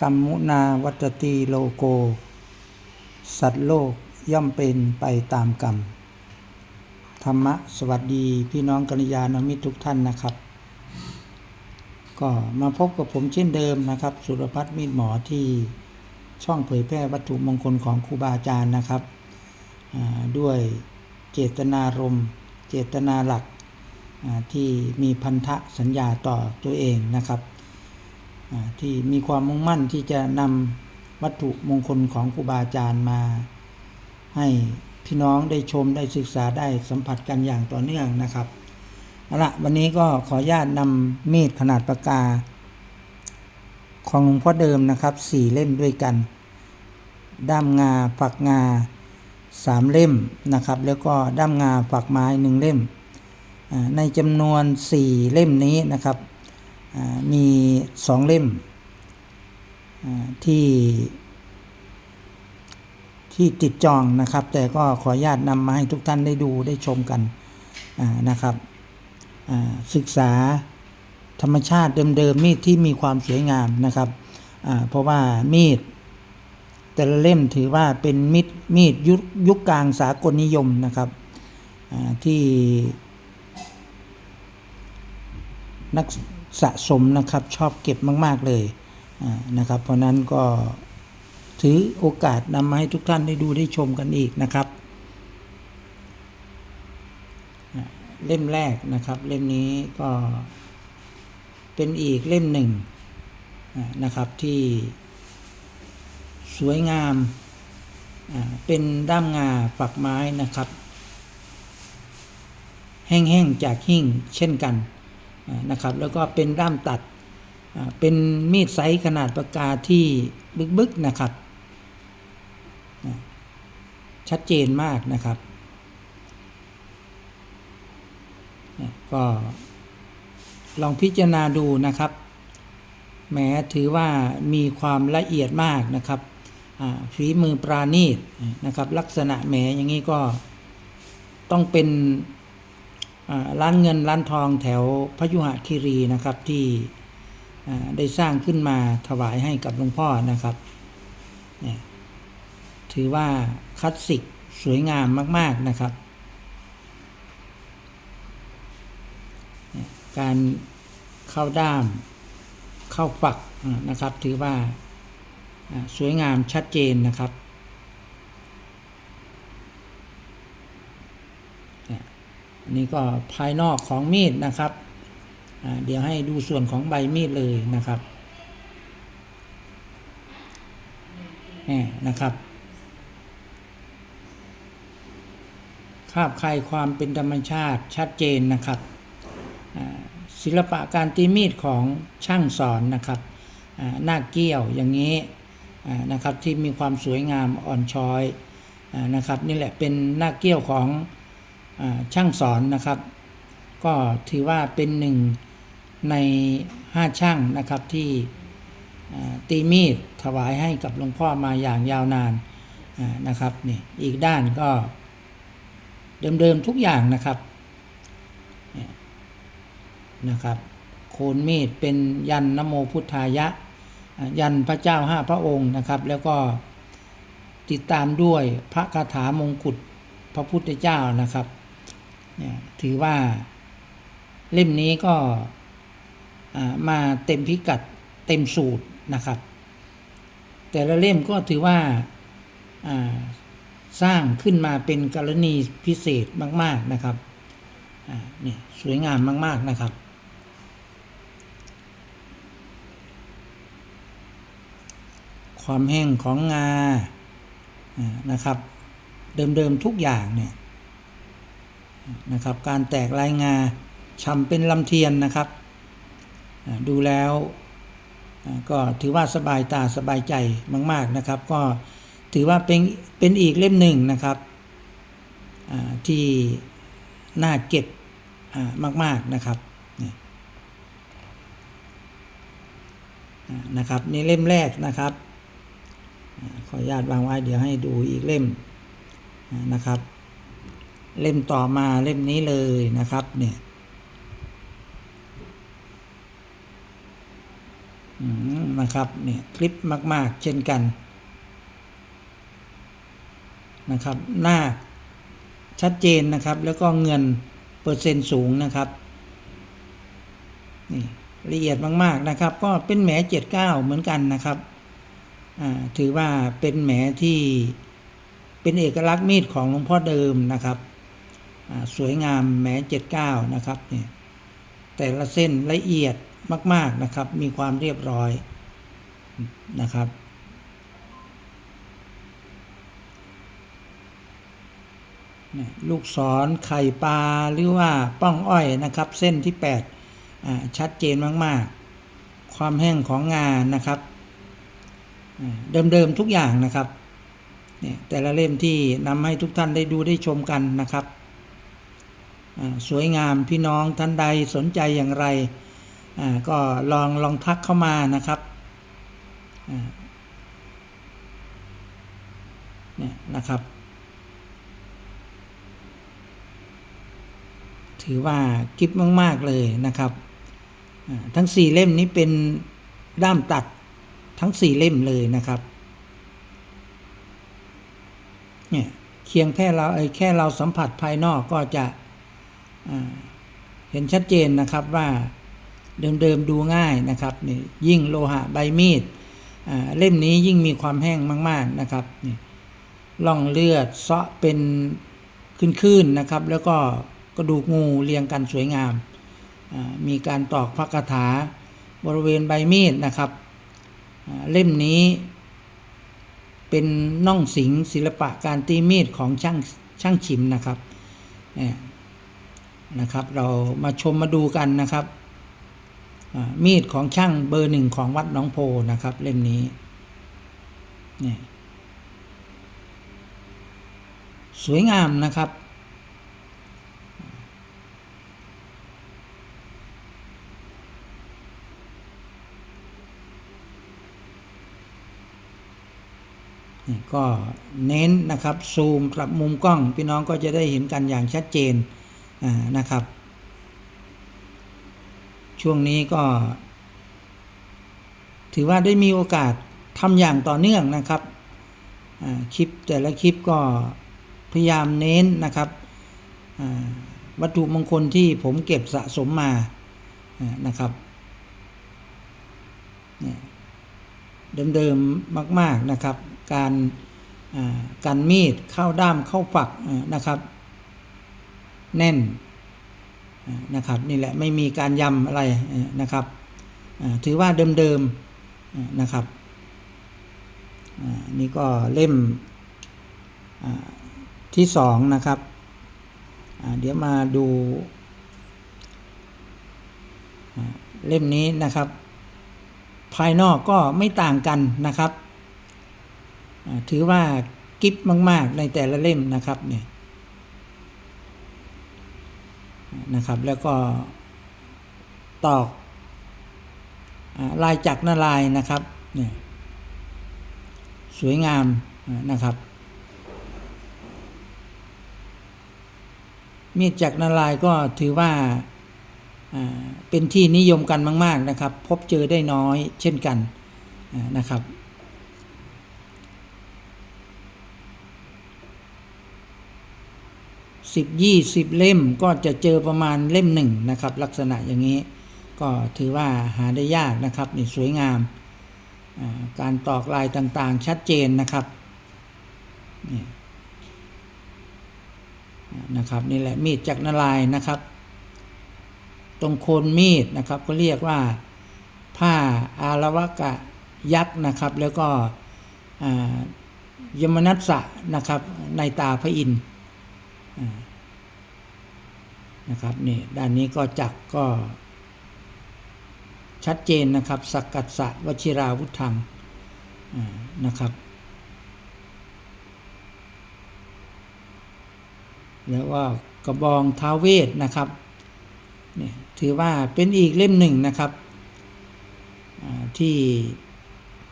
กรรมุนาวัตตีโลโก สัตว์โลกย่อมเป็นไปตามกรรม ธรรมะสวัสดีพี่น้องกัลยาณมิตรทุกท่านนะครับ ก็มาพบกับผมเช่นเดิมนะครับ สุรพัฒน์มีดหมอที่ช่องเผยแพร่วัตถุมงคลของครูบาอาจารย์นะครับ ด้วยเจตนารมณ์ เจตนาหลักที่มีพันธะสัญญาต่อตัวเองนะครับ ที่มีความมุ่งมั่นที่จะนำวัตถุมงคลของครูบาอาจารย์มา ให้พี่น้องได้ชมได้ศึกษาได้สัมผัสกันอย่างต่อเนื่องนะครับเอาละวันนี้ก็ขออนุญาตนำมีดขนาดปากกา ของหลวงพ่อเดิมนะครับสี่เล่มด้วยกัน ด้ามงาฝักงาสามเล่มนะครับ แล้วก็ด้ามงาฝักไม้หนึ่งเล่ม ในจำนวนสี่เล่มนี้นะครับ มีสองเล่มที่ที่ติดจองนะครับ แต่ก็ขออนุญาตนำมาให้ทุกท่านได้ดูได้ชมกันนะครับศึกษาธรรมชาติเดิมๆมีดที่มีความสวยงามนะครับเพราะว่ามีด แต่ละเล่มถือว่าเป็นมิดมีดยุคยุคกลางสากลนิยมนะครับที่นัก สะสมนะครับชอบเก็บมาก ๆเลยนะครับ เพราะนั้นก็ถือโอกาสนำมาให้ทุกท่านได้ดูได้ชมกันอีกนะครับ เล่มแรกนะครับ เล่มนี้ก็เป็นอีกเล่มหนึ่งนะครับที่สวยงามเป็นด้ามงาปักไม้นะครับ แห้งๆจากหิ่งเช่นกัน นะครับแล้วก็เป็นด้ามตัดเป็นมีดไซส์ขนาดปากกาที่บึกๆนะครับชัดเจนมากนะครับก็ลองพิจารณาดูนะครับแหมถือว่ามีความละเอียดมากนะครับฝีมือปราณีตนะครับ ลักษณะแหมอย่างนี้ก็ต้องเป็น ร้านเงินร้านทองแถวพยุหคีรีนะครับที่ได้สร้างขึ้นมาถวายให้กับหลวงพ่อนะครับเนี่ยถือว่าคลาสสิกสวยงามมาก ๆนะครับ การเข้าด้าม เข้าฝักนะครับ ถือว่าสวยงามชัดเจนนะครับเนี่ยอั นนี้ก็ภายนอกของมีดนะครับเดี๋ยวให้ดูส่วนของใบมีดเลยนะครับนี่นะครับคาบใครความเป็นธรรมชาติชัดเจนนะครับศิลปะการตีมีดของช่างสอนนะครับหน้าเกี้ยวอย่างนี้นะครับที่มีความสวยงามอ่อนช้อยนะครับนี่แหละเป็นหน้าเกี้ยวของ ช่างสอนนะครับ ก็ถือว่าเป็นหนึ่งในห้าช่างนะครับที่ตีมีดถวายให้กับหลวงพ่อมาอย่างยาวนานนะครับนี่อีกด้านก็เดิมๆทุกอย่างนะครับนะครับ โคนมีดเป็นยันนโมพุทธายะ ยันพระเจ้าห้าพระองค์นะครับ แล้วก็ติดตามด้วยพระคาถามงกุฎพระพุทธเจ้านะครับ เนี่ยถือว่าเล่มนี้ก็มาเต็มพิกัดเต็มสูตรนะครับ แต่ละเล่มก็ถือว่าสร้างขึ้นมาเป็นกรณีพิเศษมาก ๆนะครับนี่สวยงามมาก ๆนะครับ ความแห้งของงาอ่านะครับ เดิม ๆ ทุกอย่างเนี่ย นะครับ การแตกลายงาช่ำเป็นลำเทียนนะครับ ดูแล้วก็ถือว่าสบายตาสบายใจมาก ๆนะครับ ก็ถือว่าเป็นเป็นอีกเล่มหนึ่งนะครับที่น่าเก็บมาก ๆนะครับนะครับนี่เล่มแรกนะครับขออนุญาตวางไว้เดี๋ยวให้ดูอีกเล่มนะครับ เล่มต่อมาเล่มนี้เลยนะครับ เนี่ยนะครับ เนี่ยคลิปมาก ๆ เช่นกันนะครับ หน้าชัดเจนนะครับ แล้วก็เงินเปอร์เซ็นต์สูงนะครับ นี่ละเอียดมาก ๆ นะครับ ก็เป็นแหมเจ็ดเก้าเหมือนกันนะครับอ่าถือว่าเป็นแหมที่เป็นเอกลักษณ์มีดของหลวงพ่อเดิมนะครับ สวยงามแมเจ็ดเก้านะครับเนี่ยแต่ละเส้นละเอียดมาก ๆนะครับ มีความเรียบร้อยนะครับ ลูกศรไข่ปลาหรือว่าป้องอ้อยนะครับ เส้นที่8ชัดเจนมากๆ ความแห้งของงานนะครับเดิมๆทุกอย่างนะครับเนี่ยแต่ละเล่มที่นำให้ทุกท่านได้ดูได้ชมกันนะครับ สวยงามพี่น้องท่านใดสนใจอย่างไร ก็ลองลองทักเข้ามานะครับเนี่ยนะครับ ถือว่ากิฟมาก ๆ เลยนะครับทั้งสี่เล่มนี้เป็นด้ามตัดทั้งสี่เล่มเลยนะครับเนี่ยเคียงแค่เราไอ้แค่เราสัมผัสภายนอกก็จะ เห็นชัดเจนนะครับว่าเดิมๆดูง่ายนะครับนี่ยิ่งโลหะใบมีดเล่มนี้ยิ่งมีความแห้งมาก ๆนะครับนี่ล่องเลือดเซาะเป็นขึ้นๆนะครับ แล้วก็กระดูกงูเรียงกันสวยงาม มีการตอกพระคาถาบริเวณใบมีดนะครับเล่มนี้เป็นน่องสิงศิลปะการตีมีดของช่างช่างฉิมนะครับ นะครับ เรามาชมมาดูกันนะครับ มีดของช่างเบอร์หนึ่งของวัดน้องโพนะครับ เล่มนี้นี่สวยงามนะครับนี่ก็เน้นนะครับ ซูมปรับมุมกล้อง พี่น้องก็จะได้เห็นกันอย่างชัดเจน นะครับ ช่วงนี้ก็ ถือว่าได้มีโอกาสทำอย่างต่อเนื่องนะครับอ่าคลิปแต่ละคลิปก็พยายามเน้นนะครับอ่าวัตถุมงคลที่ผมเก็บสะสมมาอ่านะครับเนี่ยเดิมๆมาก ๆนะครับ การอ่าการมีดเข้าด้ามเข้าฝักอ่านะครับ แน่นนะครับนี่แหละไม่มีการยำอะไรนะครับถือว่าเดิมๆนะครับนี่ก็เล่มที่สองนะครับเดี๋ยวมาดูเล่มนี้นะครับ ภายนอกก็ไม่ต่างกันนะครับ ถือว่ากิฟมาก ๆ ในแต่ละเล่มนะครับเนี่ย นะครับ แล้วก็ตอกลายจักรนาลายนะครับเนี่ยสวยงามนะครับ มีดจักรนาลายก็ถือว่าเป็นที่นิยมกันมาก ๆนะครับ พบเจอได้น้อยเช่นกันนะครับ สิบยี่สิบเล่มก็จะเจอประมาณเล่มหนึ่งนะครับ ลักษณะอย่างนี้ ก็ถือว่าหาได้ยากนะครับนี่สวยงาม การตอกลายต่างๆชัดเจนนะครับนี่นะครับนี่แหละมีดจักรนาลายนะครับ ตรงโคนมีดนะครับ ก็เรียกว่าผ้าอารวกะยักษ์นะครับ แล้วก็ยมนัสสะนะครับในตาพระอินทร์ นะครับนี่ด้านนี้ก็จักก็ ชัดเจนนะครับ สักกัสสะวชิราวุธังนะครับ แล้วก็กระบองท้าวเวทนะครับเนี่ยถือว่าเป็นอีกเล่มหนึ่งนะครับที่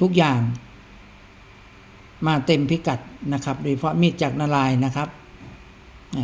ทุกอย่างมาเต็มพิกัดนะครับ โดยเฉพาะมีดจากรนารายนะครับ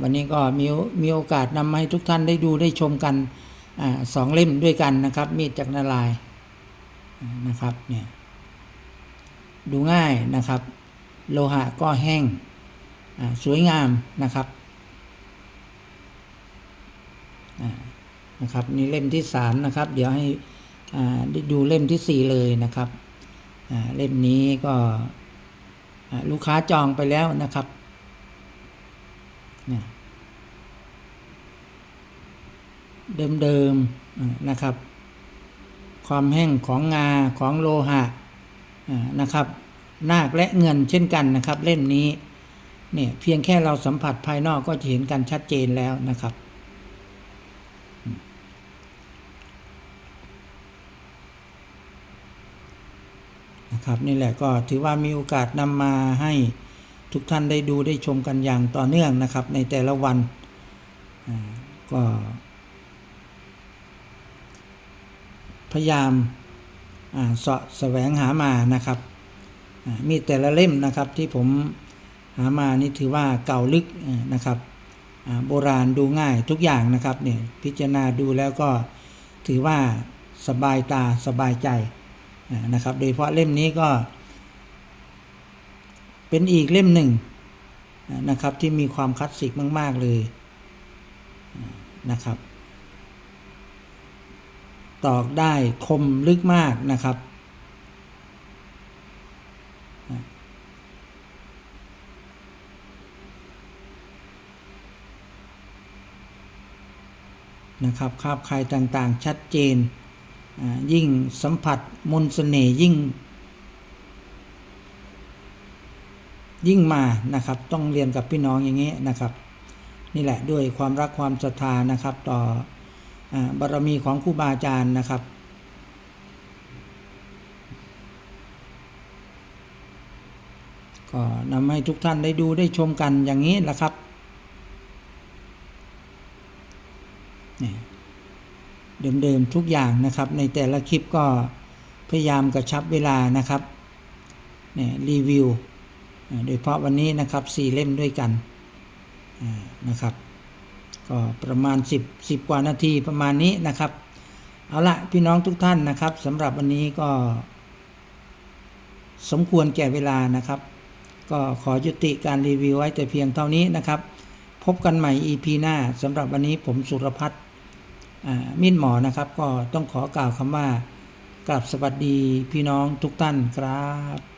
วันนี้ก็มีมีโอกาสนำมาให้ทุกท่านได้ดูได้ชมกันอสองเล่มด้วยกันนะครับ มีดจากรนารายนะครับเนี่ยดูง่ายนะครับ โลหะก็แห้งสวยงามนะครับนะครับนี่เล่มที่สามนะครับ เดี๋ยวให้ได้ดูเล่มที่สี่เลยนะครับเล่มนี้ก็ลูกค้าจองไปแล้วนะครับ เนี่ยเดิมๆนะครับ ความแห้งของงาของโลหะนะครับนาคและเงินเช่นกันนะครับ เล่มนี้เนี่ยเพียงแค่เราสัมผัสภายนอกก็จะเห็นกันชัดเจนแล้วนะครับ นะครับนี่แหละก็ถือว่ามีโอกาสนำมาให้ ทุกท่านได้ดูได้ชมกันอย่างต่อเนื่องนะครับ ในแต่ละวันก็พยายามเสาะแสวงหามานะครับ มีแต่ละเล่มนะครับที่ผมหามานี่ถือว่าเก่าลึกนะครับโบราณดูง่ายทุกอย่างนะครับเนี่ยพิจารณาดูแล้วก็ถือว่าสบายตาสบายใจนะครับ โดยเฉพาะเล่มนี้ก็ เป็นอีกเล่มหนึ่งนะครับที่มีความคลาสสิกมาก ๆ เลยนะครับ ตอกได้คมลึกมากนะครับ นะครับคาบคายต่างๆ ชัดเจน ยิ่งสัมผัสมนเสน่ยิ่ง ยิ่งมานะครับ ต้องเรียนกับพี่น้องอย่างนี้นะครับ นี่แหละด้วยความรักความศรัทธานะครับ ต่ออบารมีของครูบาอาจารย์นะครับก็นำให้ทุกท่านได้ดูได้ชมกันอย่างนี้แหละครับนี่เดิมๆทุกอย่างนะครับ ในแต่ละคลิปก็พยายามกระชับเวลานะครับเนี่ยรีวิว โดยเฉพาะวันนี้นะครับสี่เล่มด้วยกันนะครับ ก็ประมาณ 10 10 กว่านาทีประมาณนี้นะครับ เอาละพี่น้องทุกท่านนะครับสำหรับวันนี้ก็ สมควรแก่เวลานะครับ ก็ขอยุติการรีวิวไว้แต่เพียงเท่านี้นะครับ พบกันใหม่ EP หน้าสำหรับวันนี้ผมสุรพัฒน์มินหมอนะครับ ก็ต้องขอกล่าวคำว่ากราบสวัสดีพี่น้องทุกท่านครับ